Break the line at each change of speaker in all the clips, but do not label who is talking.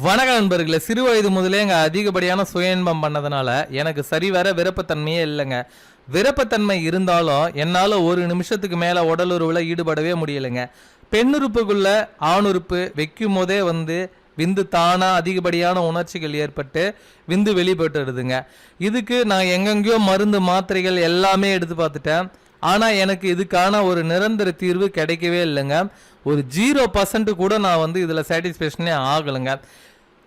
வணக்க நண்பர்களே. சிறு வயது முதலே எங்க அதிகப்படியான சுய இன்பம் பண்ணதுனால எனக்கு சரிவர விருப்பத்தன்மையே இல்லைங்க. விருப்பத்தன்மை இருந்தாலும் என்னால் ஒரு நிமிஷத்துக்கு மேலே உடலுறவில் ஈடுபடவே முடியலைங்க. பெண்ணுறுப்புக்குள்ள ஆணுறுப்பு வைக்கும் போதே வந்து விந்து தானாக அதிகப்படியான உணர்ச்சிகள் ஏற்பட்டு விந்து வெளிப்பட்டுடுதுங்க. இதுக்கு நான் எங்கெங்கேயோ மருந்து மாத்திரைகள் எல்லாமே எடுத்து பார்த்துட்டேன். ஆனால் எனக்கு இதுக்கான ஒரு நிரந்தர தீர்வு கிடைக்கவே இல்லைங்க. ஒரு ஜீரோ பர்சன்ட் கூட நான் வந்து இதில் சாட்டிஸ்ஃபேக்ஷனே ஆகலைங்க.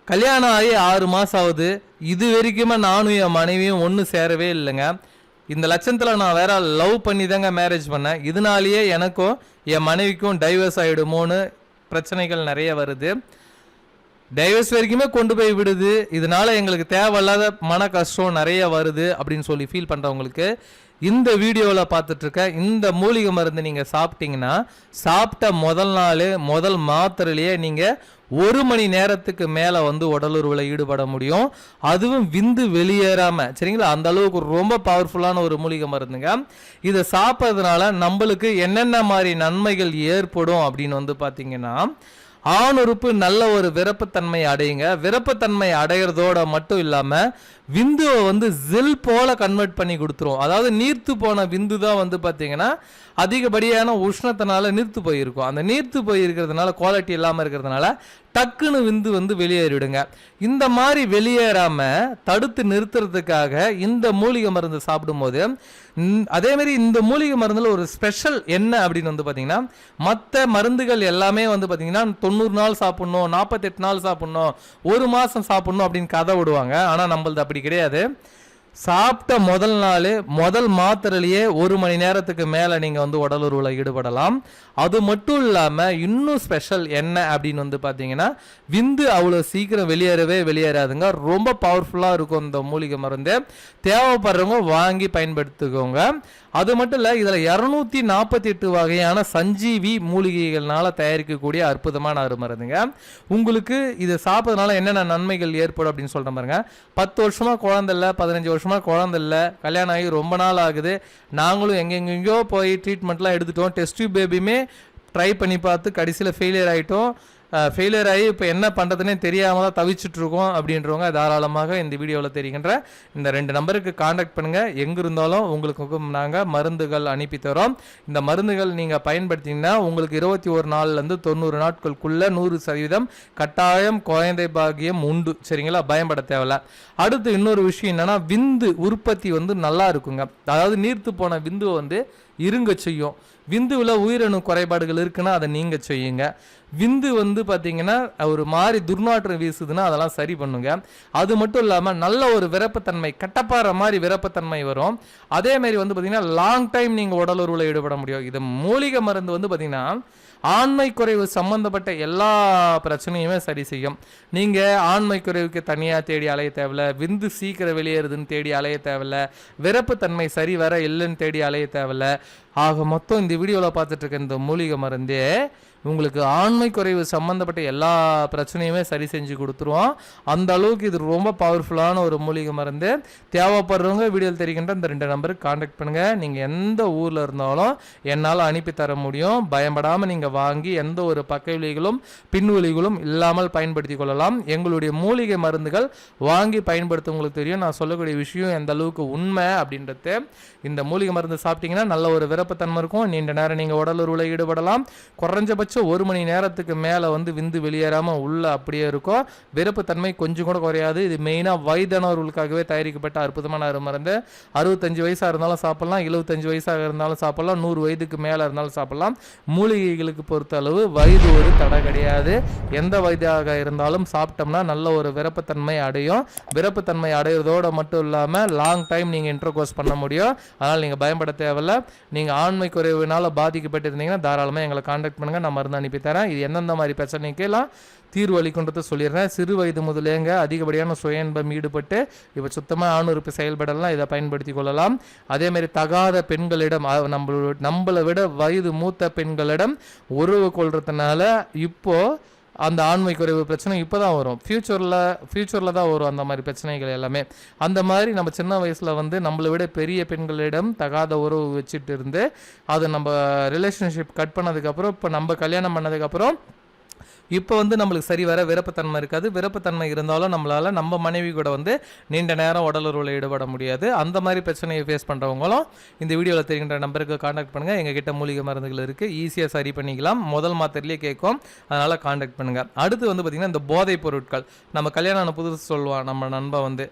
கல்யாணம் ஆகி ஆறு மாதம் ஆகுது. இது வரைக்குமே நானும் என் மனைவியும் ஒன்று சேரவே இல்லைங்க. இந்த லட்சத்தில் நான் வேற லவ் பண்ணி தாங்க மேரேஜ் பண்ணேன். இதனாலேயே எனக்கும் என் மனைவிக்கும் டைவர்ஸ் ஆகிடுமோன்னு பிரச்சனைகள் நிறைய வருது. டைவர்ஸ் வரைக்குமே கொண்டு போய் விடுது. இதனால எங்களுக்கு தேவையில்லாத மன கஷ்டம் நிறைய வருது அப்படின்னு சொல்லி ஃபீல் பண்ணுறவங்களுக்கு இந்த வீடியோவில் பார்த்துட்ருக்க இந்த மூலிகை மருந்து நீங்கள் சாப்பிட்டீங்கன்னா சாப்பிட்ட முதல் நாள் முதல் மாத்திரையிலேயே நீங்கள் ஒரு மணி நேரத்துக்கு மேலே வந்து உடலுறவில் ஈடுபட முடியும். அதுவும் விந்து வெளியேறாமல் சரிங்களா? அந்த அளவுக்கு ரொம்ப பவர்ஃபுல்லான ஒரு மூலிகை மருந்துங்க. இதை சாப்பிட்றதுனால நம்மளுக்கு என்னென்ன மாதிரி நன்மைகள் ஏற்படும் அப்படின்னு வந்து பார்த்தீங்கன்னா ஆணுறுப்பு நல்ல ஒரு விருப்பத்தன்மை அடையுங்க. விருப்பத்தன்மை அடையிறதோட மட்டும் இல்லாமல் விந்துவை வந்து ஜில் போல கன்வெர்ட் பண்ணி கொடுத்துரும். அதாவது நீர்த்து போன விந்து தான் வந்து பார்த்தீங்கன்னா அதிகப்படியான உஷ்ணத்தினால நீர்த்து போயிருக்கும். அந்த நீர்த்து போயிருக்கிறதுனால குவாலிட்டி இல்லாமல் இருக்கிறதுனால டக்குன்னு விந்து வந்து வெளியேறிவிடுங்க இந்த மாதிரி வெளியேறாம தடுத்து நிறுத்துறதுக்காக இந்த மூலிகை மருந்து சாப்பிடும்போது அதேமாரி அதே மாதிரி இந்த மூலிகை மருந்தில் ஒரு ஸ்பெஷல் என்ன அப்படின்னு வந்து பார்த்தீங்கன்னா மற்ற மருந்துகள் எல்லாமே வந்து பார்த்தீங்கன்னா தொண்ணூறு நாள் சாப்பிட்ணும் நாற்பத்தெட்டு நாள் சாப்பிட்ணும் ஒரு மாதம் சாப்பிட்ணும் அப்படின்னு கதை விடுவாங்க. ஆனால் நம்மளது அப்படி கிடையாது. சாப்பிட்ட முதல் நாள் முதல் மாத்திரையிலேயே ஒரு மணி நேரத்துக்கு மேலே நீங்கள் வந்து உடலுறவில் ஈடுபடலாம். அது மட்டும் இல்லாமல் இன்னும் ஸ்பெஷல் என்ன அப்படின்னு வந்து பார்த்தீங்கன்னா விந்து அவ்வளோ சீக்கிரம் வெளியேறவே வெளியேறாதுங்க. ரொம்ப பவர்ஃபுல்லாக இருக்கும் இந்த மூலிகை மருந்து. தேவைப்படுறவங்க வாங்கி பயன்படுத்திக்கோங்க. அது மட்டும் இல்லை இதில் இரநூத்தி நாற்பத்தி எட்டு வகையான சஞ்சீவி மூலிகைகள்னால தயாரிக்கக்கூடிய அற்புதமான அருமருந்துங்க உங்களுக்கு இதை சாப்பிட்றதுனால என்னென்ன நன்மைகள் ஏற்படும் அப்படின்னு சொல்கிற பாருங்க. பத்து வருஷமாக குழந்தை இல்லை பதினஞ்சு வருஷமாக குழந்தை இல்லை கல்யாணம் ஆகி ரொம்ப நாள் ஆகுது. நாங்களும் எங்கெங்கெங்கேயோ போய் ட்ரீட்மெண்ட்லாம் எடுத்துட்டோம். டெஸ்ட் பேபியுமே ட்ரை பண்ணி பார்த்து கடைசியில் ஃபெயிலியர் ஆகிட்டோம் ஃபெயிலியர் ஆகி இப்போ என்ன பண்ணுறதுனே தெரியாமல் தான் தவிச்சிட்ருக்கோம் அப்படின்றவங்க தாராளமாக இந்த வீடியோவில் தெரிகின்ற இந்த ரெண்டு நம்பருக்கு காண்டாக்ட் பண்ணுங்கள் எங்கே இருந்தாலும் உங்களுக்கு நாங்கள் மருந்துகள் அனுப்பி தரோம். இந்த மருந்துகள் நீங்கள் பயன்படுத்திங்கன்னா உங்களுக்கு இருபத்தி ஒரு நாள்லேருந்து தொண்ணூறு நாட்களுக்குள்ளே நூறு சதவீதம் கட்டாயம் குழந்தை பாகியம் உண்டு. சரிங்களா? பயன்பட தேவையில்ல அடுத்து இன்னொரு விஷயம் என்னன்னா விந்து உற்பத்தி வந்து நல்லா இருக்குங்க. அதாவது நீர்த்து போன விந்துவை வந்து இருங்க செய்யும். விந்துவில் உயிரணு குறைபாடுகள் இருக்குன்னா அதை நீங்கள் செய்யுங்க. விந்து வந்து பார்த்தீங்கன்னா ஒரு மாதிரி துர்நாற்றம் வீசுதுன்னா அதெல்லாம் சரி பண்ணுங்க. அது மட்டும் இல்லாமல் நல்ல ஒரு விரப்பத்தன்மை கட்டப்பாற மாதிரி விரப்பத்தன்மை வரும். அதே மாதிரி வந்து பார்த்தீங்கன்னா லாங் டைம் நீங்கள் உடலுறவில் ஈடுபட முடியும். இது மூலிகை மருந்து வந்து பார்த்தீங்கன்னா ஆண்மை குறைவு சம்பந்தப்பட்ட எல்லா பிரச்சனையுமே சரி செய்யும். நீங்கள் ஆண்மை குறைவுக்கு தனியாக தேடி அலைய தேவையில்ல. விந்து சீக்கிரம் வெளியேறுதுன்னு தேடி அலைய தேவையில்ல. விரப்புத்தன்மை சரி வர இல்லைன்னு தேடி அலைய தேவையில்ல. ஆக மொத்தம் இந்த வீடியோவில் பார்த்துட்டு இருக்க இந்த மூலிகை மருந்தே உங்களுக்கு ஆண்மை குறைவு சம்மந்தப்பட்ட எல்லா பிரச்சனையுமே சரி செஞ்சு கொடுத்துருவோம். அந்த அளவுக்கு இது ரொம்ப பவர்ஃபுல்லான ஒரு மூலிகை மருந்து. தேவைப்படுறவங்க வீடியோவில் தெரிகின்ற இந்த ரெண்டு நம்பருக்கு காண்டாக்ட் பண்ணுங்கள் நீங்கள் எந்த ஊரில் இருந்தாலும் என்னால் அனுப்பி தர முடியும். பயப்படாமல் நீங்கள் வாங்கி எந்த ஒரு பக்க விலைகளும் பின்விலைகளும் இல்லாமல் பயன்படுத்தி கொள்ளலாம். எங்களுடைய மூலிகை மருந்துகள் வாங்கி பயன்படுத்தவங்களுக்கு தெரியும். நான் சொல்லக்கூடிய விஷயம் எந்த அளவுக்கு உண்மை அப்படின்றது. இந்த மூலிகை மருந்து சாப்பிட்டீங்கன்னா நல்ல ஒரு விருப்பத்தன்மை இருக்கும். நீண்ட நேரம் நீங்கள் உடலுறவில் ஈடுபடலாம். குறைஞ்சபட்சம் ஒரு மணி நேரத்துக்கு மேலே வந்து விந்து வெளியேறாமல் உள்ளே அப்படியே இருக்கும். விருப்பத்தன்மை கொஞ்சம் கூட குறையாது. இது மெயினாக வயதானவர்களுக்காகவே தயாரிக்கப்பட்ட அற்புதமான ஒரு மருந்து அறுபத்தஞ்சு வயசாக இருந்தாலும் சாப்பிடலாம். எழுபத்தஞ்சு வயசாக இருந்தாலும் சாப்பிடலாம். நூறு வயதுக்கு மேலே இருந்தாலும் சாப்பிட்லாம். மூலிகைகளுக்கு பொறுத்த அளவு வயது ஒரு தடை கிடையாது. எந்த வயதாக இருந்தாலும் சாப்பிட்டோம்னா நல்ல ஒரு விருப்பத்தன்மை அடையும். விருப்பத்தன்மை அடையிறதோட மட்டும் இல்லாமல் லாங் டைம் நீங்கள் இன்டர்கோர்ஸ் பண்ண முடியும். அதனால் நீங்கள் பயன்பட தேவையில்ல. நீங்கள் ஆண்மை குறைவினால் பாதிக்கப்பட்டிருந்தீங்கன்னா தாராளமாக எங்களை காண்டாக்ட் பண்ணுங்கள் நம்ம மருந்து அனுப்பி தரேன். இது எந்தெந்த மாதிரி பிரச்சனைக்கெல்லாம் தீர்வு அளிக்கின்றத சொல்லிடுறேன். சிறு வயது முதலேங்க அதிகப்படியான சுய இன்பம் ஈடுபட்டு இப்போ சுத்தமாக ஆணுறுப்பு செயல்படலாம். இதை பயன்படுத்தி கொள்ளலாம். அதே மாதிரி தகாத பெண்களிடம் நம்மளோட நம்மளை விட வயது மூத்த பெண்களிடம் உறவு கொள்றதுனால இப்போ அந்த ஆண்மை குறைவு பிரச்சனை இப்போ தான் வரும். ஃப்யூச்சரில் ஃப்யூச்சரில் தான் வரும் அந்த மாதிரி பிரச்சனைகள் எல்லாமே. அந்த மாதிரி நம்ம சின்ன வயசில் வந்து நம்மளை விட பெரிய பெண்களிடம் தகாத உறவு வச்சுட்டு இருந்து அதை நம்ம ரிலேஷன்ஷிப் கட் பண்ணதுக்கப்புறம் இப்போ நம்ம கல்யாணம் பண்ணதுக்கப்புறம் இப்போ வந்து நம்மளுக்கு சரி வர விருப்பத்தன்மை இருக்காது. விருப்பத்தன்மை இருந்தாலும் நம்மளால் நம்ம மனைவி கூட வந்து நீண்ட நேரம் உடலுறவில் ஈடுபட முடியாது. அந்த மாதிரி பிரச்சனையை ஃபேஸ் பண்ணுறவங்களும் இந்த வீடியோவில் தெரிகின்ற நம்பருக்கு காண்டாக்ட் பண்ணுங்கள் எங்கள் கிட்ட மூலிகை மருந்துகள் இருக்குது ஈஸியாக சரி பண்ணிக்கலாம். முதல் மாத்திரையிலே கேட்கும். அதனால் காண்டாக்ட் பண்ணுங்கள் அடுத்து வந்து பார்த்திங்கன்னா இந்த போதைப் பொருட்கள். நம்ம கல்யாணம் ஆன புதுசு சொல்லுவான் நம்ம நண்பன் வந்து.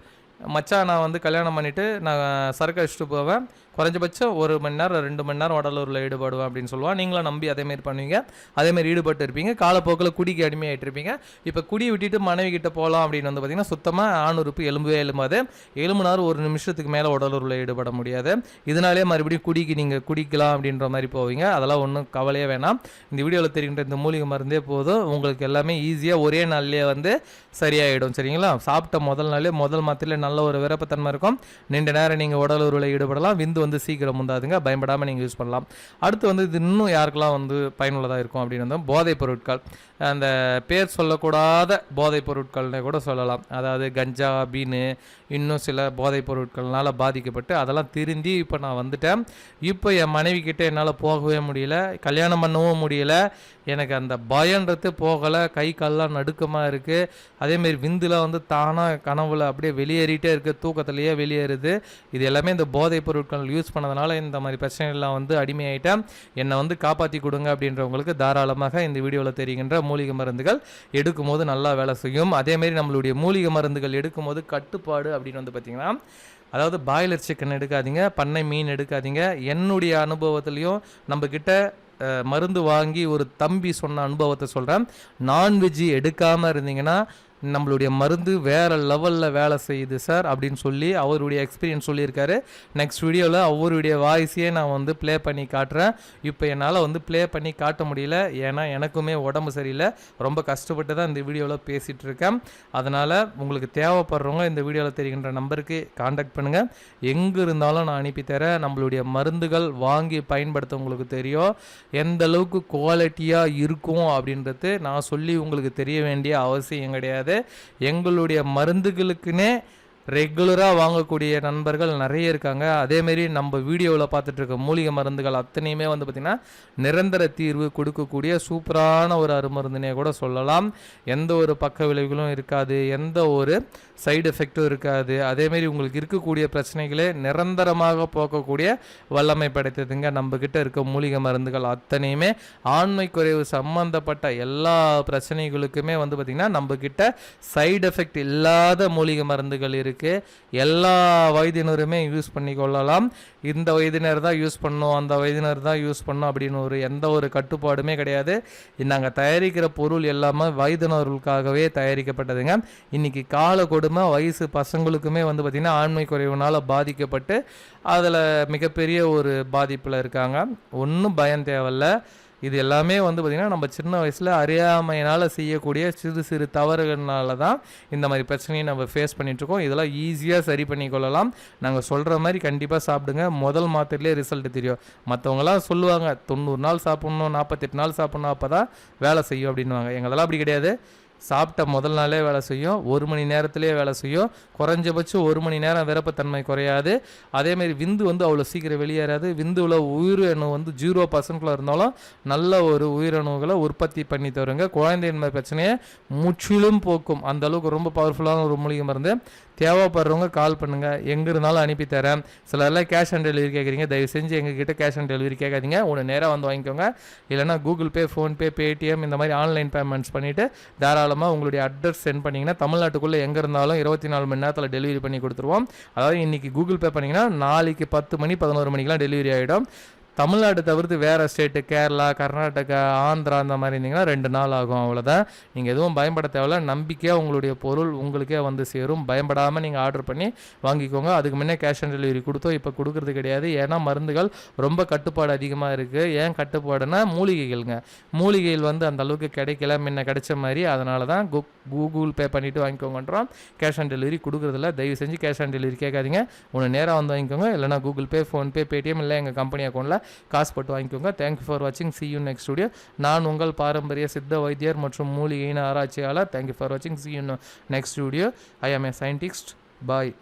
மச்சான் நான் வந்து கல்யாணம் பண்ணிவிட்டு நான் சரக்கு அடிச்சுட்டு போவேன். குறைஞ்சபட்சம் ஒரு மணி நேரம் ரெண்டு மணி நேரம் உடலூரில் ஈடுபடுவேன் அப்படின்னு சொல்லுவான். நீங்களும் நம்பி அதேமாரி பண்ணுவீங்க. அதேமாரி ஈடுபட்டு இருப்பீங்க. காலப்போக்கில் குடிக்கு அடிமையாகிட்டு இருப்பீங்க இப்போ குடி விட்டுட்டு மனைவி கிட்ட போகலாம் அப்படின்னு வந்து பார்த்தீங்கன்னா சுத்தமாக ஆணுறுப்பு எலும்பவே எலும்பாது. எலும்புனார் ஒரு நிமிஷத்துக்கு மேலே உடலூரில் ஈடுபட முடியாது. இதனாலே மறுபடியும் குடிக்கு நீங்கள் குடிக்கலாம் அப்படின்ற மாதிரி போவீங்க. அதெல்லாம் ஒன்றும் கவலையே வேணாம். இந்த வீடியோவில் தெரிகின்ற இந்த மூலிகை மருந்தே போதும். உங்களுக்கு எல்லாமே ஈஸியாக ஒரே நாள்லேயே வந்து சரியாயிடும். சரிங்களா? சாப்பிட்ட முதல் நாளே முதல் மாத்திரையில் நல்ல ஒரு விருப்பத்தன்மை இருக்கும். நீண்ட நேரம் நீங்கள் உடலூரில் ஈடுபடலாம். விந்து வந்து சீக்கிரம் முந்தாதுங்க. பயப்படாமல் நீங்கள் யூஸ் பண்ணலாம். அடுத்து வந்து இது இன்னும் யாருக்கெல்லாம் வந்து பயனுள்ளதாக இருக்கும் அப்படின்னு வந்து போதைப் பொருட்கள். அந்த பேர் சொல்லக்கூடாத போதைப் பொருட்கள்னு கூட சொல்லலாம். அதாவது கஞ்சா பீனு இன்னும் சில போதைப் பொருட்கள்னால் பாதிக்கப்பட்டு அதெல்லாம் திருந்தி இப்போ நான் வந்துட்டேன். இப்போ என் மனைவி கிட்டே என்னால் போகவே முடியல. கல்யாணம் பண்ணவும் முடியல. எனக்கு அந்த பயன்றது போகலை. கை கால்லாம் நடுக்கமாக இருக்குது அதேமாரி விந்துலாம் வந்து தானாக கனவுல அப்படியே வெளியேறிட்டே இருக்குது தூக்கத்துலேயே வெளியேறுது. இது எல்லாமே இந்த போதைப் பொருட்கள் யூஸ் பண்ணதுனால இந்த மாதிரி பிரச்சனைகள்லாம் வந்து அடிமையாயிட்டேன் என்னை வந்து காப்பாற்றி கொடுங்க அப்படின்றவங்களுக்கு தாராளமாக இந்த வீடியோவில் தெரிகின்ற மூலிகை மருந்துகள் எடுக்கும் போது நல்லா வேலை செய்யும். அதேமாரி நம்மளுடைய மூலிகை மருந்துகள் எடுக்கும்போது கட்டுப்பாடு அப்படின்னு வந்து பார்த்திங்கன்னா அதாவது பாய்லர் சிக்கன் எடுக்காதீங்க பண்ணை மீன் எடுக்காதீங்க. என்னுடைய அனுபவத்துலேயும் நம்மக்கிட்ட மருந்து வாங்கி ஒரு தம்பி சொன்ன அனுபவத்தை சொல்கிறேன் நான்வெஜ்ஜு எடுக்காமல் இருந்தீங்கன்னா நம்மளுடைய மருந்து வேறு லெவலில் வேலை செய்யுது சார் அப்படின்னு சொல்லி அவருடைய எக்ஸ்பீரியன்ஸ் சொல்லியிருக்காரு. நெக்ஸ்ட் வீடியோவில் அவருடைய வாய்ஸையே நான் வந்து ப்ளே பண்ணி காட்டுறேன். இப்போ என்னால் வந்து ப்ளே பண்ணி காட்ட முடியல. ஏன்னா எனக்குமே உடம்பு சரியில்லை. ரொம்ப கஷ்டப்பட்டு தான் இந்த வீடியோவில் பேசிகிட்டு இருக்கேன். அதனால் உங்களுக்கு தேவைப்படுறவங்க இந்த வீடியோவில் தெரிகின்ற நம்பருக்கு காண்டாக்ட் பண்ணுங்கள் எங்கே இருந்தாலும் நான் அனுப்பித்தரேன் நம்மளுடைய மருந்துகள் வாங்கி பயன்படுத்த உங்களுக்கு தெரியும். எந்த அளவுக்கு குவாலிட்டியாக இருக்கும் அப்படின்றது நான் சொல்லி உங்களுக்கு தெரிய வேண்டிய அவசியம் கிடையாது. எங்களுடைய மருந்துகளுக்குன்னே ரெகுலராக வாங்கக்கூடிய நண்பர்கள் நிறைய இருக்காங்க. அதேமாரி நம்ம வீடியோவில் பார்த்துட்ருக்க மூலிகை மருந்துகள் அத்தனையுமே வந்து பார்த்திங்கன்னா நிரந்தர தீர்வு கொடுக்கக்கூடிய சூப்பரான ஒரு அருமருந்துனே கூட சொல்லலாம். எந்த ஒரு பக்க விளைவுகளும் இருக்காது. எந்த ஒரு சைடு எஃபெக்ட்டும் இருக்காது. அதேமாரி உங்களுக்கு இருக்கக்கூடிய பிரச்சனைகளே நிரந்தரமாக போக்கக்கூடிய வல்லமை படைத்ததுங்க நம்மக்கிட்ட இருக்க மூலிகை மருந்துகள் அத்தனையுமே. ஆண்மை குறைவு சம்பந்தப்பட்ட எல்லா பிரச்சனைகளுக்குமே வந்து பார்த்திங்கன்னா நம்மக்கிட்ட சைடு எஃபெக்ட் இல்லாத மூலிகை மருந்துகள் இருக்குது இருக்கு. எல்லா வயதினருமே யூஸ் பண்ணி கொள்ளலாம் இந்த வயதினர் தான் யூஸ் பண்ணணும் அந்த வயதினர் தான் யூஸ் பண்ணணும் அப்படின்னு ஒரு எந்த ஒரு கட்டுப்பாடுமே கிடையாது. நாங்கள் தயாரிக்கிற பொருள் எல்லாமே வயதினர்களுக்காகவே தயாரிக்கப்பட்டதுங்க. இன்னைக்கு கால கொடுமை வயசு பசங்களுக்குமே வந்து பார்த்திங்கன்னா ஆண்மை குறைவுனால பாதிக்கப்பட்டு அதில் மிகப்பெரிய ஒரு பாதிப்பில் இருக்காங்க. ஒன்றும் பயம் தேவையில்ல. இது எல்லாமே வந்து பார்த்திங்கன்னா நம்ம சின்ன வயசில் அறியாமையினால் செய்யக்கூடிய சிறு சிறு தவறுகள்னால தான் இந்த மாதிரி பிரச்சனையை நம்ம ஃபேஸ் பண்ணிகிட்ருக்கோம் இதெல்லாம் ஈஸியாக சரி பண்ணி கொள்ளலாம். நாங்கள் சொல்கிற மாதிரி கண்டிப்பாக சாப்பிடுங்க. முதல் மாத்திரையிலே ரிசல்ட் தெரியும். மற்றவங்களாம் சொல்லுவாங்க தொண்ணூறு நாள் சாப்பிட்ணும் நாற்பத்தெட்டு நாள் சாப்பிட்ணும் அப்போ தான் வேலை செய்யும் அப்படின்னுவாங்க. எங்களெல்லாம் அப்படி கிடையாது. சாப்பிட்ட முதல் நாளே வேலை செய்யும். ஒரு மணி நேரத்திலே வேலை செய்யும். குறைஞ்சபட்சம் ஒரு மணி நேரம் விருப்பத்தன்மை குறையாது. அதேமாரி விந்து வந்து அவ்வளோ சீக்கிரம் வெளியேறாது. விந்துவில் உயிரணு வந்து ஜீரோ பர்சன்ட்குள்ளே இருந்தாலும் நல்ல ஒரு உயிரணுகளை உற்பத்தி பண்ணி தருங்க. குழந்தையின்மை பிரச்சனையை முற்றிலும் போக்கும். அந்த அளவுக்கு ரொம்ப பவர்ஃபுல்லான ஒரு மூலிகை மருந்து. தேவைப்படுறவங்க கால் பண்ணுங்க. எங்க இருந்தாலும் அனுப்பி தரேன். சிலர்லாம் கேஷ் ஆன் டெலிவரி கேட்குறீங்க தயவு செஞ்சு எங்ககிட்ட கேஷ் ஆன் டெலிவரி கேட்காதீங்க ஒன்று நேராக வந்து வாங்கிக்கோங்க. இல்லைனா கூகுள் பே ஃபோன்பே பேடிஎம் இந்த மாதிரி ஆன்லைன் பேமெண்ட்ஸ் பண்ணிவிட்டு தாராளமாக உங்களுடைய அட்ரஸ் சென்ட் பண்ணிங்கன்னா தமிழ்நாட்டுக்குள்ளே எங்கே இருந்தாலும் இருபத்தி நாலு மணி நேரத்தில் டெலிவரி பண்ணி கொடுத்துருவோம். அதாவது இன்றைக்கி கூகுள் பே பண்ணிங்கன்னா நாளைக்கு பத்து மணி பதினோரு மணிக்கெலாம் டெலிவரி ஆகிடும் தமிழ்நாடு தவிர்த்து வேறு ஸ்டேட்டு கேரளா கர்நாடகா ஆந்திரா அந்த மாதிரி இருந்தீங்கன்னா ரெண்டு நாள் ஆகும் அவ்வளோதான் நீங்கள் எதுவும் பயன்பட தேவையில்ல. நம்பிக்கையாக உங்களுடைய பொருள் உங்களுக்கே வந்து சேரும். பயப்படாமல் நீங்கள் ஆர்டர் பண்ணி வாங்கிக்கோங்க. அதுக்கு முன்னே கேஷ் ஆன் டெலிவரி கொடுத்தோம் இப்போ கொடுக்கறது கிடையாது. ஏன்னா மருந்துகள் ரொம்ப கட்டுப்பாடு அதிகமாக இருக்குது ஏன் கட்டுப்பாடுனா மூலிகைகள்ங்க. மூலிகைகள் வந்து அந்த அளவுக்கு கிடைக்கல. முன்ன கிடைச்ச மாதிரி. அதனால தான் கு கூகுள் பே பண்ணிவிட்டு வாங்கிக்கோங்கன்றோம். கேஷ் ஆன் டெலிவரி கொடுக்குறதில்ல தயவு செஞ்சு கேஷ் ஆன் டெலிவரி கேட்காதீங்க. ஒன்று நேராக வந்து வாங்கிக்கோங்க. இல்லைனா கூகுள் பே ஃபோன்பே பேடிஎம் இல்லை. எங்கள் கம்பெனி அக்கௌண்ட்டில் காசு போட்டு வாங்கிக்கோங்க. தேங்க்யூ ஃபார் வாட்சிங் சி யூ நெக்ஸ்ட் ஸ்டுடியோ நான் உங்கள் பாரம்பரிய சித்த வைத்தியர் மற்றும் மூலிகையின் ஆராய்ச்சியாளர். தேங்க்யூ ஃபார் வாட்சிங் see you next studio I am a scientist bye